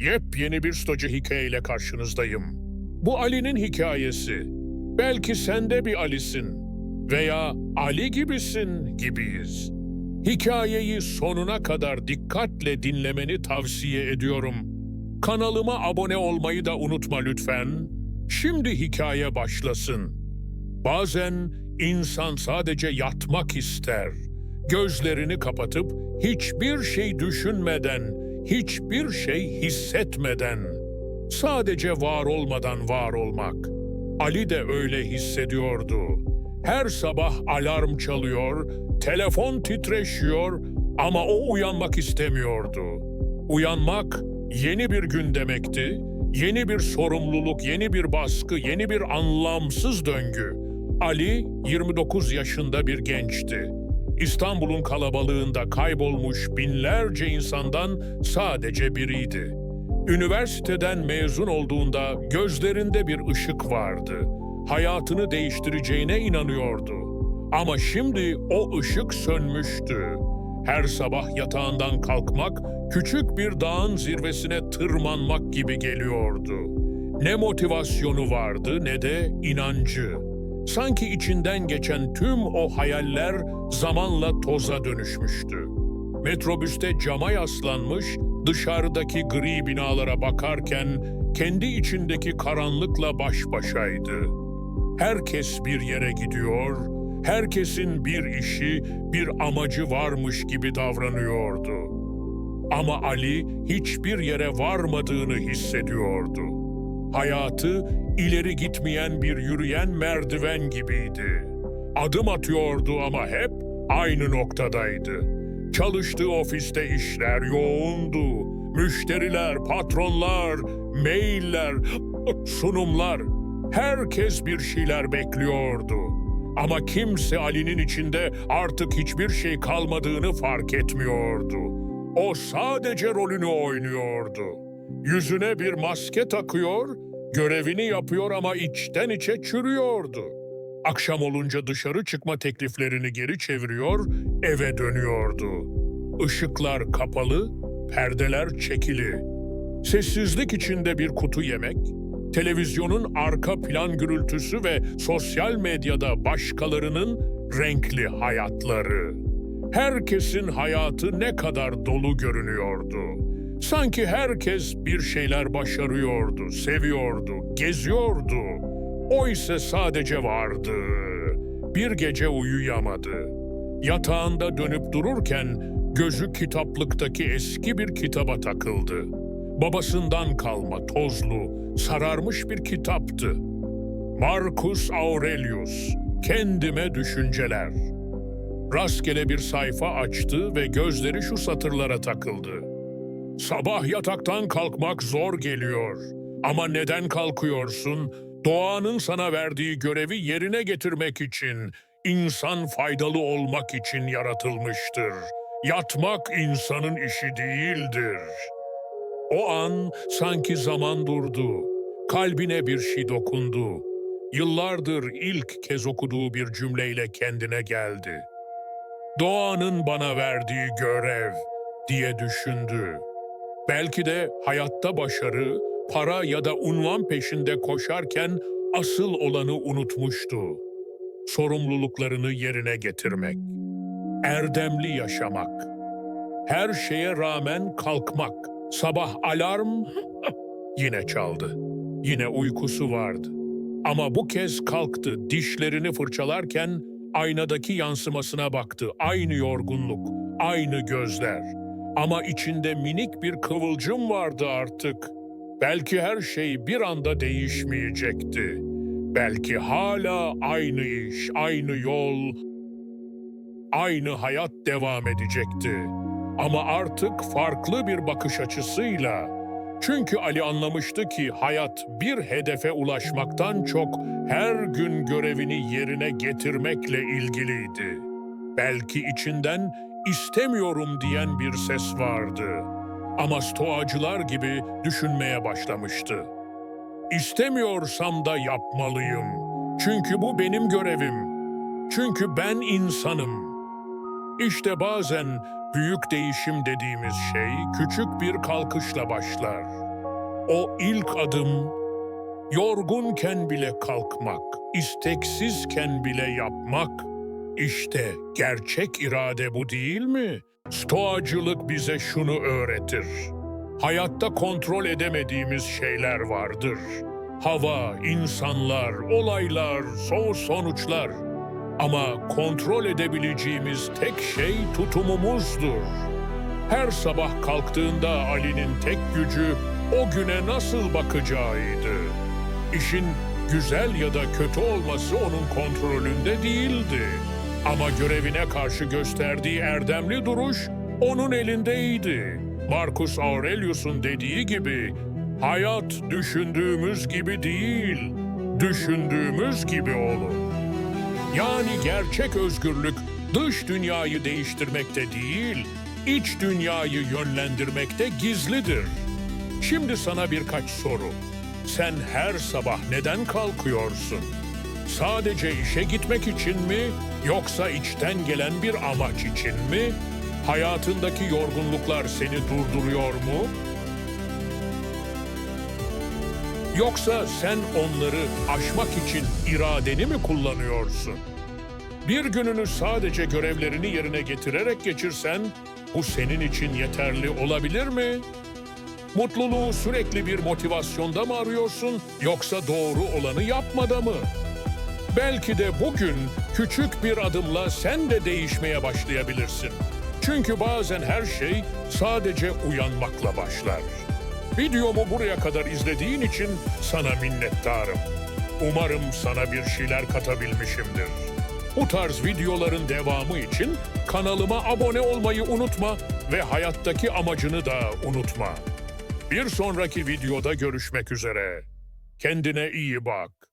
Yepyeni bir stocu hikayeyle karşınızdayım. Bu Ali'nin hikayesi. Belki sen de bir Ali'sin veya Ali gibisin gibiyiz. Hikayeyi sonuna kadar dikkatle dinlemeni tavsiye ediyorum. Kanalıma abone olmayı da unutma lütfen. Şimdi hikaye başlasın. Bazen insan sadece yatmak ister. Gözlerini kapatıp hiçbir şey düşünmeden, hiçbir şey hissetmeden, sadece var olmadan var olmak. Ali de öyle hissediyordu. Her sabah alarm çalıyor, telefon titreşiyor ama o uyanmak istemiyordu. Uyanmak yeni bir gün demekti, yeni bir sorumluluk, yeni bir baskı, yeni bir anlamsız döngü. Ali 29 yaşında bir gençti. İstanbul'un kalabalığında kaybolmuş binlerce insandan sadece biriydi. Üniversiteden mezun olduğunda gözlerinde bir ışık vardı. Hayatını değiştireceğine inanıyordu. Ama şimdi o ışık sönmüştü. Her sabah yatağından kalkmak küçük bir dağın zirvesine tırmanmak gibi geliyordu. Ne motivasyonu vardı ne de inancı. Sanki içinden geçen tüm o hayaller zamanla toza dönüşmüştü. Metrobüste cama yaslanmış, dışarıdaki gri binalara bakarken kendi içindeki karanlıkla baş başaydı. Herkes bir yere gidiyor, herkesin bir işi, bir amacı varmış gibi davranıyordu. Ama Ali hiçbir yere varmadığını hissediyordu. Hayatı ileri gitmeyen bir yürüyen merdiven gibiydi. Adım atıyordu ama hep aynı noktadaydı. Çalıştığı ofiste işler yoğundu. Müşteriler, patronlar, mailler, sunumlar. Herkes bir şeyler bekliyordu. Ama kimse Ali'nin içinde artık hiçbir şey kalmadığını fark etmiyordu. O sadece rolünü oynuyordu. Yüzüne bir maske takıyor, görevini yapıyor ama içten içe çürüyordu. Akşam olunca dışarı çıkma tekliflerini geri çeviriyor, eve dönüyordu. Işıklar kapalı, perdeler çekili. Sessizlik içinde bir kutu yemek, televizyonun arka plan gürültüsü ve sosyal medyada başkalarının renkli hayatları. Herkesin hayatı ne kadar dolu görünüyordu. Sanki herkes bir şeyler başarıyordu, seviyordu, geziyordu. O ise sadece vardı. Bir gece uyuyamadı. Yatağında dönüp dururken gözü kitaplıktaki eski bir kitaba takıldı. Babasından kalma tozlu, sararmış bir kitaptı. Marcus Aurelius, Kendime Düşünceler. Rastgele bir sayfa açtı ve gözleri şu satırlara takıldı. Sabah yataktan kalkmak zor geliyor. Ama neden kalkıyorsun? Doğanın sana verdiği görevi yerine getirmek için, insan faydalı olmak için yaratılmıştır. Yatmak insanın işi değildir. O an sanki zaman durdu. Kalbine bir şey dokundu. Yıllardır ilk kez okuduğu bir cümleyle kendine geldi. Doğanın bana verdiği görev diye düşündü. Belki de hayatta başarı, para ya da unvan peşinde koşarken asıl olanı unutmuştu. Sorumluluklarını yerine getirmek. Erdemli yaşamak. Her şeye rağmen kalkmak. Sabah alarm yine çaldı. Yine uykusu vardı. Ama bu kez kalktı, dişlerini fırçalarken aynadaki yansımasına baktı. Aynı yorgunluk, aynı gözler. Ama içinde minik bir kıvılcım vardı artık. Belki her şey bir anda değişmeyecekti. Belki hala aynı iş, aynı yol, aynı hayat devam edecekti. Ama artık farklı bir bakış açısıyla. Çünkü Ali anlamıştı ki hayat bir hedefe ulaşmaktan çok her gün görevini yerine getirmekle ilgiliydi. Belki içinden istemiyorum diyen bir ses vardı. Ama stoacılar gibi düşünmeye başlamıştı. İstemiyorsam da yapmalıyım. Çünkü bu benim görevim. Çünkü ben insanım. İşte bazen büyük değişim dediğimiz şey küçük bir kalkışla başlar. O ilk adım, yorgunken bile kalkmak, isteksizken bile yapmak. İşte gerçek irade bu değil mi? Stoacılık bize şunu öğretir. Hayatta kontrol edemediğimiz şeyler vardır. Hava, insanlar, olaylar, son sonuçlar. Ama kontrol edebileceğimiz tek şey tutumumuzdur. Her sabah kalktığında Ali'nin tek gücü o güne nasıl bakacağıydı. İşin güzel ya da kötü olması onun kontrolünde değildi. Ama görevine karşı gösterdiği erdemli duruş onun elindeydi. Marcus Aurelius'un dediği gibi, hayat düşündüğümüz gibi değil, düşündüğümüz gibi olur. Yani gerçek özgürlük dış dünyayı değiştirmekte değil, iç dünyayı yönlendirmekte gizlidir. Şimdi sana birkaç soru. Sen her sabah neden kalkıyorsun? Sadece işe gitmek için mi yoksa içten gelen bir amaç için mi? Hayatındaki yorgunluklar seni durduruyor mu? Yoksa sen onları aşmak için iradeni mi kullanıyorsun? Bir gününü sadece görevlerini yerine getirerek geçirsen bu senin için yeterli olabilir mi? Mutluluğu sürekli bir motivasyonda mı arıyorsun yoksa doğru olanı yapmada mı? Belki de bugün küçük bir adımla sen de değişmeye başlayabilirsin. Çünkü bazen her şey sadece uyanmakla başlar. Videomu buraya kadar izlediğin için sana minnettarım. Umarım sana bir şeyler katabilmişimdir. Bu tarz videoların devamı için kanalıma abone olmayı unutma ve hayattaki amacını da unutma. Bir sonraki videoda görüşmek üzere. Kendine iyi bak.